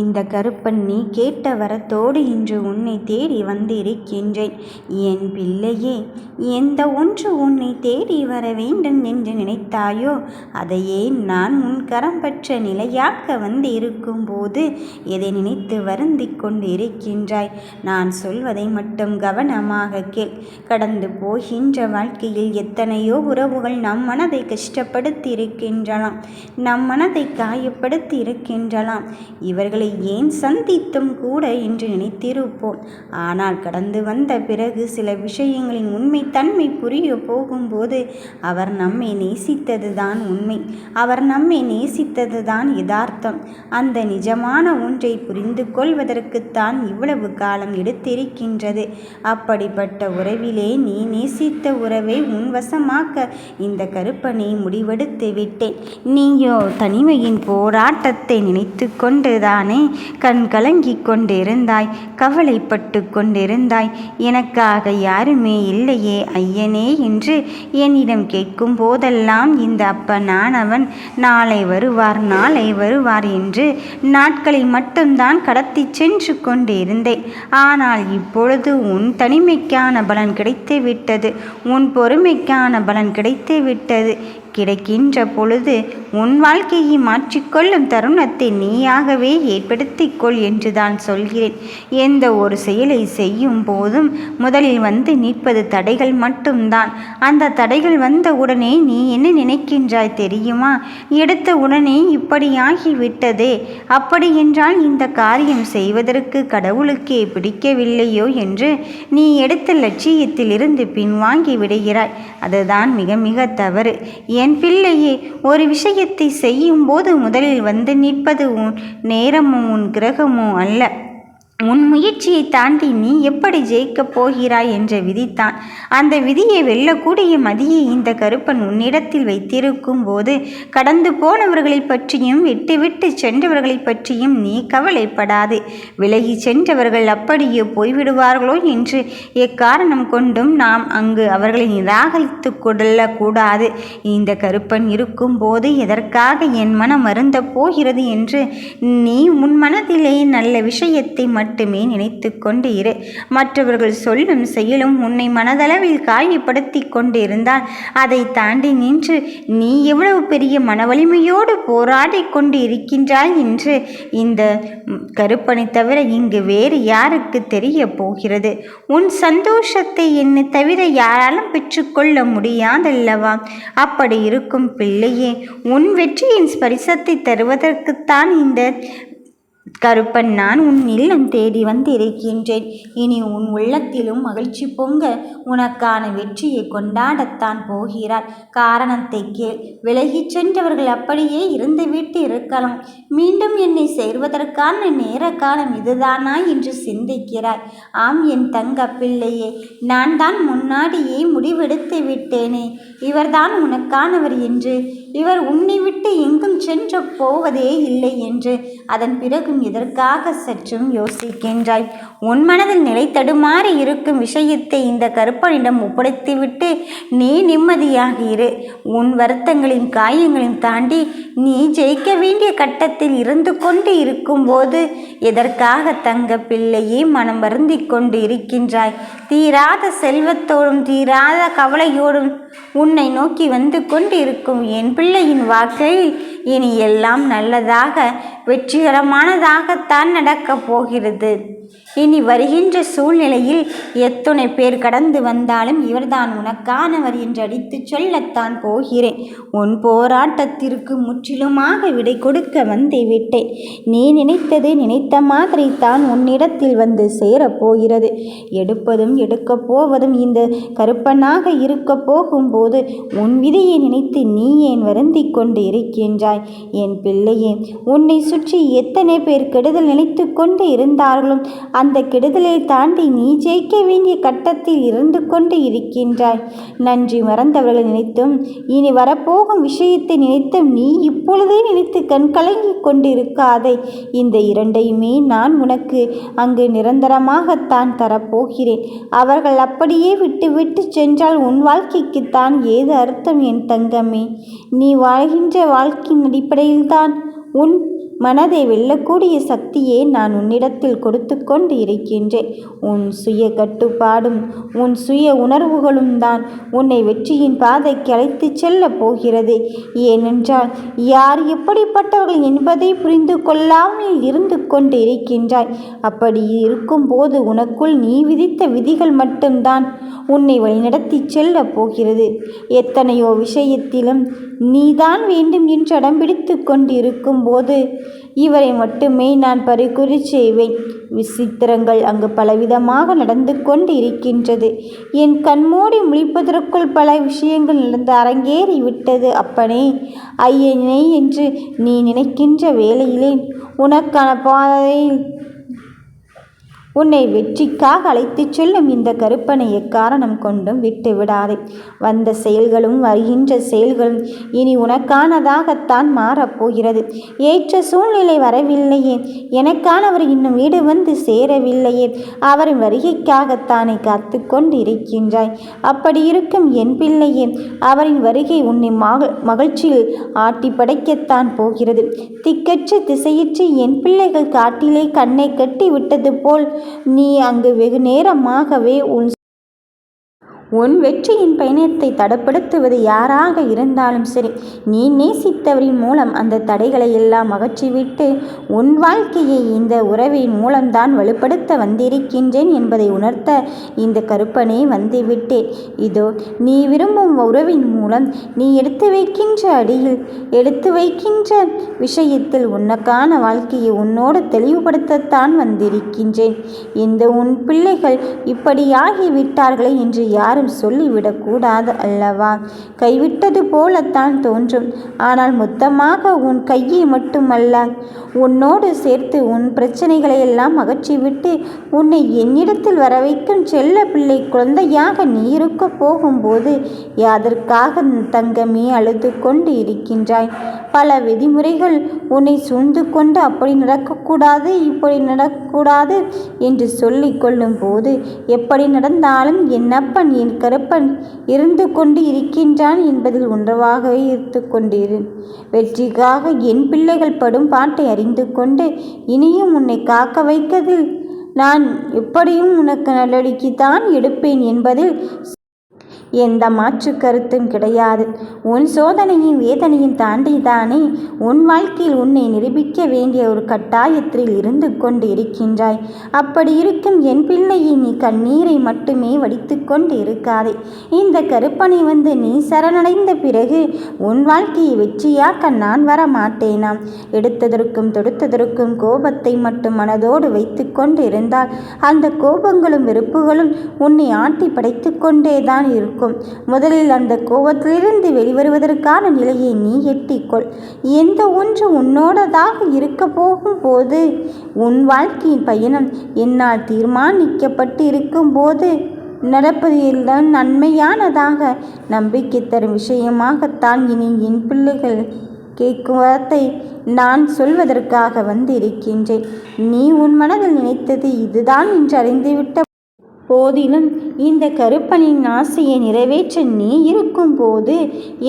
இந்த கருப்பன் நீ கேட்ட வரத்தோடு இன்று உன்னை தேடி வந்திருக்கின்றேன். என் பிள்ளையே எந்த ஒன்று உன்னை தேடி வர வேண்டும் என்று நினைத்தாயோ அதையே நான் உன் கரம் பற்ற நிலையாக்க வந்து இருக்கும்போது எதை நினைத்து வருந்தி கொண்டு இருக்கின்றாய் நான் சொல்வதை மட்டும் கவனமாக கேள். கடந்து போகின்ற வாழ்க்கையில் எத்தனையோ உறவுகள் நம் மனதை கஷ்டப்படுத்தி இருக்கின்றலாம் நம் மனதை காயப்படுத்தி இருக்கின்றலாம் இவர்கள் ஏன் சந்தித்தும் கூட என்று நினைத்திருப்போம்? ஆனால் கடந்து வந்த பிறகு சில விஷயங்களின் உண்மை தன்மை புரிய போகும்போது அவர் நம்மை நேசித்தது தான் உண்மை. அவர் நம்மை நேசித்தது தான் யதார்த்தம். அந்த நிஜமான ஒன்றை புரிந்து கொள்வதற்குத்தான் இவ்வளவு காலம் எடுத்திருக்கின்றது. அப்படிப்பட்ட உறவிலே நீ நேசித்த உறவை உன்வசமாக்க இந்த கருப்பனை முடிவெடுத்து விட்டேன். நீயோ தனிமையின் போராட்டத்தை நினைத்து கொண்டுதான் தானே? கண் கலங்கிக் கொண்டிருந்தாய் கவலைப்பட்டு கொண்டிருந்தாய். எனக்காக யாருமே இல்லையே ஐயனே என்று என்னிடம் கேட்கும் போதெல்லாம் இந்த அப்பனானவன் நாளை வருவார் நாளை வருவார் என்று நாட்களை மட்டும்தான் கடத்தி சென்று கொண்டிருந்தேன். ஆனால் இப்பொழுது உன் தனிமைக்கான பலன் கிடைத்து விட்டது உன் பொறுமைக்கான பலன் கிடைத்து விட்டது கிடைக்கின்ற பொழுது உன் வாழ்க்கையை மாற்றிக்கொள்ளும் தருணத்தை நீயாகவே ஏற்படுத்திக்கொள் என்று தான் சொல்கிறேன். எந்த ஒரு செயலை செய்யும் போதும் முதலில் வந்து நிற்பது தடைகள் மட்டும்தான். அந்த தடைகள் வந்த உடனே நீ என்ன நினைக்கின்றாய் தெரியுமா? எடுத்த உடனே இப்படியாகி விட்டதே அப்படி என்றால் இந்த காரியம் செய்வதற்கு கடவுளுக்கே பிடிக்கவில்லையோ என்று நீ எடுத்த லட்சியத்தில் இருந்து பின்வாங்கி விடுகிறாய். அதுதான் மிக மிக தவறு. என் பிள்ளையே ஒரு விஷயத்தை செய்யும்போது முதலில் வந்து நிற்பது உன் நேரமோ உன் கிரகமோ அல்ல. உன் முயற்சியை தாண்டி நீ எப்படி ஜெயிக்கப் போகிறாய் என்ற விதித்தான். அந்த விதியை வெல்லக்கூடிய மதியை இந்த கருப்பன் உன்னிடத்தில் வைத்திருக்கும் போது கடந்து போனவர்களை பற்றியும் விட்டுவிட்டு சென்றவர்களை பற்றியும் நீ கவலைப்படாது. விலகி சென்றவர்கள் அப்படியே போய்விடுவார்களோ என்று எக்காரணம் கொண்டும் நாம் அங்கு அவர்களை நிராகரித்து கொள்ளக்கூடாது. இந்த கருப்பன் இருக்கும்போது எதற்காக என் மனம் வருந்த போகிறது என்று நீ உன் மனதிலே நல்ல விஷயத்தை மட்டும் மட்டுமே நினைத்து கொண்டு இரு மற்றவர்கள் சொல்லும் செயலும் உன்னை மனதளவில் காயப்படுத்தி கொண்டிருந்தால் அதை தாண்டி நின்று நீ எவ்வளவு பெரிய மன வலிமையோடு போராடி கொண்டு இருக்கின்றாய் என்று இந்த கருப்பனை தவிர இங்கு வேறு யாருக்கு தெரிய போகிறது. உன் சந்தோஷத்தை என்னை தவிர யாராலும் பெற்றுக்கொள்ள முடியாதல்லவா? அப்படி இருக்கும் பிள்ளையே உன் வெற்றியின் ஸ்பரிசத்தை தருவதற்குத்தான் இந்த கருப்பன் நான் உன் இல்லம் தேடி வந்திருக்கின்றேன். இனி உன் உள்ளத்திலும் மகிழ்ச்சி பொங்க உனக்கான வெற்றியை கொண்டாடத்தான் போகிறார். காரணத்தை கேள். விலகிச் சென்றவர்கள் அப்படியே இருந்துவிட்டு இருக்கலாம். மீண்டும் என்னை சேர்வதற்கான நேர காலம் இதுதானா என்று சிந்திக்கிறாய் ஆம் என் தங்க பிள்ளையே நான் தான் முன்னாடியே முடிவெடுத்து விட்டேனே. இவர்தான் உனக்கானவர் என்று இவர் உன்னை விட்டு எங்கும் சென்று போவதே இல்லை என்று அதன் பிறகும் எதற்காக சற்றும் யோசிக்கின்றாய்? உன் மனதில் நிலை தடுமாறி இருக்கும் விஷயத்தை இந்த கருப்பனிடம் ஒப்படைத்துவிட்டு நீ நிம்மதியாக இரு. உன் வருத்தங்களின் காயங்களையும் தாண்டி நீ ஜெயிக்க வேண்டிய கட்டத்தில் இருந்து கொண்டு இருக்கும்போது எதற்காக தங்க பிள்ளையே மனம் வருந்தி கொண்டு இருக்கின்றாய்? தீராத செல்வத்தோடும் தீராத கவலையோடும் உன்னை நோக்கி வந்து கொண்டிருக்கும் என் பிள்ளையின் வாழ்க்கையில் இனி எல்லாம் நல்லதாக வெற்றிகரமானதாகத்தான் நடக்கப் போகிறது. இனி வருகின்ற சூழ்நிலையில் எத்தனை பேர் கடந்து வந்தாலும் இவர்தான் உனக்கானவர் என்று அடித்து சொல்லத்தான் போகிறேன். உன் போராட்டத்திற்கு முற்றிலுமாக விடை கொடுக்க வந்தே விட்டேன் நீ நினைத்தது நினைத்த மாதிரி தான் உன்னிடத்தில் வந்து சேரப்போகிறது எடுப்பதும் எடுக்கப் போவதும் இந்த கருப்பனாக இருக்க போகும்போது உன் விதியை நினைத்து நீ ஏன் வருந்தி கொண்டு இருக்கின்றாய்? என் பிள்ளையே உன்னை சுற்றி எத்தனை பேர் கெடுதல் நினைத்து கொண்டு இருந்தார்களும் அந்த கெடுதலை தாண்டி நீ ஜெயிக்க வேண்டிய கட்டத்தில் இருந்து கொண்டு இருக்கின்றாய். நன்றி மறந்தவர்கள் நினைத்தும் இனி வரப்போகும் விஷயத்தை நினைத்தும் நீ இப்பொழுதே நினைத்து கண்கலங்கி கொண்டிருக்காதே. இந்த இரண்டையுமே நான் உனக்கு அங்கு நிரந்தரமாகத்தான் தரப்போகிறேன். அவர்கள் அப்படியே விட்டுவிட்டு சென்றால் உன் வாழ்க்கைக்குத்தான் ஏது அர்த்தம் என் தங்கமே? நீ வாழ்கின்ற வாழ்க்கையின் அடிப்படையில்தான் உன் மனதை வெல்லக்கூடிய சக்தியை நான் உன்னிடத்தில் கொடுத்து கொண்டு இருக்கின்றேன். உன் சுய கட்டுப்பாடும் உன் சுய உணர்வுகளும் தான் உன்னை வெற்றியின் பாதைக்கு அழைத்து செல்ல போகிறது. ஏனென்றால் யார் எப்படிப்பட்டவர்கள் என்பதை புரிந்து கொள்ளாமல் இருந்து கொண்டு இருக்கின்றாய். அப்படி இருக்கும்போது உனக்குள் நீ விதித்த விதிகள் மட்டும்தான் உன்னை வழிநடத்தி செல்ல போகிறது. எத்தனையோ விஷயத்திலும் நீதான் வேண்டும் என்று அடம்பிடித்து கொண்டு இருக்கும்போது இவரை மட்டுமே நான் பறிகுறி செய்வேன். விசித்திரங்கள் அங்கு பலவிதமாக நடந்து கொண்டு இருக்கின்றது. என் கண்மூடி முழிப்பதற்குள் பல விஷயங்கள் நடந்து அரங்கேறி விட்டது. அப்பனே ஐயனே என்று நீ நினைக்கின்ற வேளையிலே உனக்கான பாதையில் உன்னை வெற்றிக்காக அழைத்துச் செல்லும் இந்த கருப்பனை எக்காரணம் கொண்டும் விட்டு விடாதே வந்த செயல்களும் வருகின்ற செயல்களும் இனி உனக்கானதாகத்தான் மாறப்போகிறது ஏற்ற சூழ்நிலை வரவில்லையே. எனக்கானவர் இன்னும் வீடு வந்து சேரவில்லையே. அவரின் வருகைக்காகத்தானே காத்து கொண்டு இருக்கின்றாய் அப்படி இருக்கும் என் பிள்ளையே அவரின் வருகை உன்னை மக மகிழ்ச்சியில் ஆட்டி படைக்கத்தான் போகிறது. திக்கற்ற திசையற்ற என் பிள்ளைகள் காட்டிலே கண்ணை கட்டி விட்டது போல் நீ அங்கு வெகு நேரமாகவே உன் உன் வெற்றியின் பயணத்தை தடப்படுத்துவது யாராக இருந்தாலும் சரி நீ நேசித்தவரின் மூலம் அந்த தடைகளை எல்லாம் அகற்றிவிட்டு உன் வாழ்க்கையை இந்த உறவின் மூலம்தான் வலுப்படுத்த வந்திருக்கின்றேன் என்பதை உணர்த்த இந்த கருப்பனே வந்துவிட்டேன். இதோ நீ விரும்பும் உறவின் மூலம் நீ எடுத்து வைக்கின்ற அடியில் எடுத்து வைக்கின்ற விஷயத்தில் உனக்கான வாழ்க்கையை உன்னோடு தெளிவுபடுத்தத்தான் வந்திருக்கின்றேன். இந்த உன் பிள்ளைகள் இப்படியாகிவிட்டார்களே என்று யாரும் யாரும் சொல்லிவிடக்கூடாது அல்லவா? கைவிட்டது போலத்தான் தோன்றும். ஆனால் மொத்தமாக உன் கையை மட்டுமல்ல உன்னோடு சேர்த்து உன் பிரச்சனைகளை எல்லாம் அகற்றிவிட்டு உன்னை என்னிடத்தில் வர வைக்கும் செல்ல பிள்ளை குழந்தையாக நீ இருக்க போகும்போது யாதற்காக தங்கமே அழுது கொண்டு இருக்கின்றாய்? பல விதிமுறைகள் உன்னை சூழ்ந்து கொண்டு அப்படி நடக்கக்கூடாது இப்படி நடக்கக்கூடாது என்று சொல்லிக் கொள்ளும் போது எப்படி நடந்தாலும் என்னப்பன் என் கருப்பன் இருந்து கொண்டு இருக்கின்றான் என்பதில் ஒன்றவாகவே இருந்து கொண்டிரு. வெற்றிக்காக என் பிள்ளைகள் படும் பாட்டை அறிந்து கொண்டு இனியும் உன்னை காக்க வைக்கதில் நான் எப்படியும் உனக்கு நடவடிக்கைத்தான் எடுப்பேன் என்பதில் எந்த மாற்று கருத்தும் கிடையாது. உன் சோதனையும் வேதனையும் தாண்டிதானே? உன் வாழ்க்கையில் உன்னை நிரூபிக்க வேண்டிய ஒரு கட்டாயத்தில் இருந்து கொண்டு இருக்கின்றாய். அப்படி இருக்கும் என் பிள்ளையை நீ கண்ணீரை மட்டுமே வடித்து கொண்டு இருக்காதே. இந்த கருப்பனை வந்து நீ சரணடைந்த பிறகு உன் வாழ்க்கையை வெற்றியாக்க நான் வர மாட்டேனாம் எடுத்ததற்கும் தொடுத்ததற்கும் கோபத்தை மட்டும் மனதோடு வைத்து கொண்டு இருந்தால் அந்த கோபங்களும் வெறுப்புகளும் உன்னை ஆட்டி படைத்து கொண்டே தான் இருக்கும். இருக்கும். முதலில் அந்த கோபத்திலிருந்து வெளிவருவதற்கான நிலையை நீ எட்டிக்கொள். எந்த ஒன்று உன்னோடதாக இருக்க போகும் போது உன் வாழ்க்கையின் பயணம் என்னால் தீர்மானிக்கப்பட்டு இருக்கும்போது நடப்பதில்தான் நன்மையானதாக நம்பிக்கை தரும் விஷயமாகத்தான் இனி என் பிள்ளைகள் கேட்கும் வார்த்தை நான் சொல்வதற்காக வந்து இருக்கின்றேன் நீ உன் மனதில் நினைத்தது இதுதான் என்று அறிந்துவிட்ட போதிலும் இந்த கருப்பனின் ஆசையை நிறைவேற்ற நீ இருக்கும்போது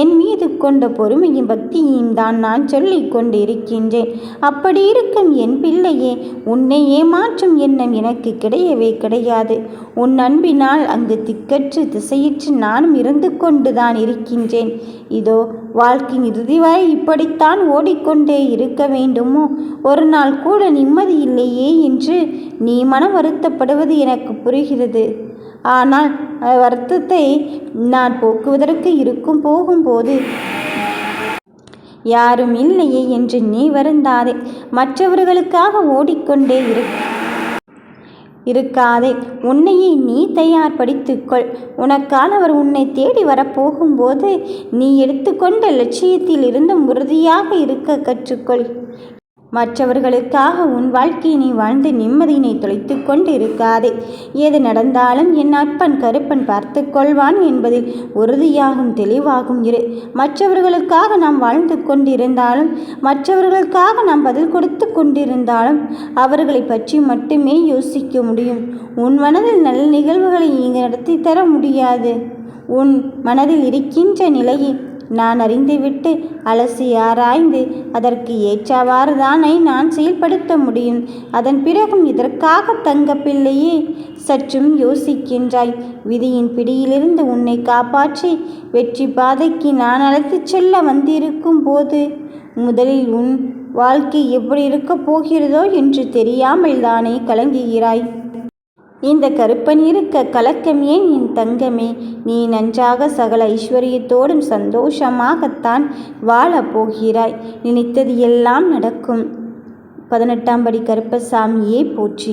என் மீது கொண்ட பொறுமையும் பக்தியையும் தான் நான் சொல்லிக் கொண்டிருக்கின்றேன். அப்படி இருக்கும் என் பிள்ளையே உன்னை ஏமாற்றும் எண்ணம் எனக்கு கிடையவே கிடையாது. உன் அன்பினால் அங்கு திக்கற்று திசையிற்று நானும் இருந்து கொண்டுதான் இருக்கின்றேன். இதோ வாழ்க்கையின் இறுதி வரை இப்படித்தான் ஓடிக்கொண்டே இருக்க வேண்டுமோ? ஒரு நாள் கூட நிம்மதி இல்லையே என்று நீ மனம் வருத்தப்படுவது எனக்கு புரிகிறது. ஆனால் வருத்தத்தை நான் போக்குவதற்கு இருக்கும் போகும்போது யாரும் இல்லையே என்று நீ வருந்தாதே. மற்றவர்களுக்காக ஓடிக்கொண்டே இரு. இருக்காதே. உன்னையே நீ தயார்படுத்திக்கொள் உனக்கானவர் உன்னை தேடி வரப்போகும்போது நீ எடுத்துக்கொண்ட லட்சியத்தில் இருந்தும் உறுதியாக இருக்க கற்றுக்கொள். மற்றவர்களுக்காக உன் வாழ்க்கையை நீ வாழ்ந்து நிம்மதியினை தொலைத்து கொண்டு இருக்காதே எது நடந்தாலும் என் அப்பன் கருப்பன் பார்த்து கொள்வான் என்பதில் உறுதியாகும் தெளிவாகும். இரு. மற்றவர்களுக்காக நாம் வாழ்ந்து கொண்டிருந்தாலும் மற்றவர்களுக்காக நாம் பதில் கொடுத்து கொண்டிருந்தாலும் அவர்களை பற்றி மட்டுமே யோசிக்க முடியும். உன் மனதில் நல்ல நிகழ்வுகளை இங்கு நடத்தி தர முடியாது. உன் மனதில் இருக்கின்ற நிலையை நான் அறிந்துவிட்டு அலசி ஆராய்ந்து அதற்கு ஏற்றவாறு தானே நான் செயல்படுத்த முடியும். அதன் பிறகும் இதற்காக தங்கப்பிள்ளையே சற்றும் யோசிக்கின்றாய். விதியின் பிடியிலிருந்து உன்னை காப்பாற்றி வெற்றி பாதைக்கு நான் அழைத்துச் செல்ல வந்திருக்கும் போது முதலில் உன் வாழ்க்கை எப்படி இருக்கப் போகிறதோ என்று தெரியாமல் தானே கலங்குகிறாய். இந்த கருப்பன் இருக்க கலக்கம் ஏன் என் தங்கமே? நீ நன்றாக சகல ஐஸ்வர்யத்தோடும் சந்தோஷமாகத்தான் வாழப் போகிறாய். நினைத்தது எல்லாம் நடக்கும். பதினெட்டாம் படி கருப்பசாமியே போற்றி.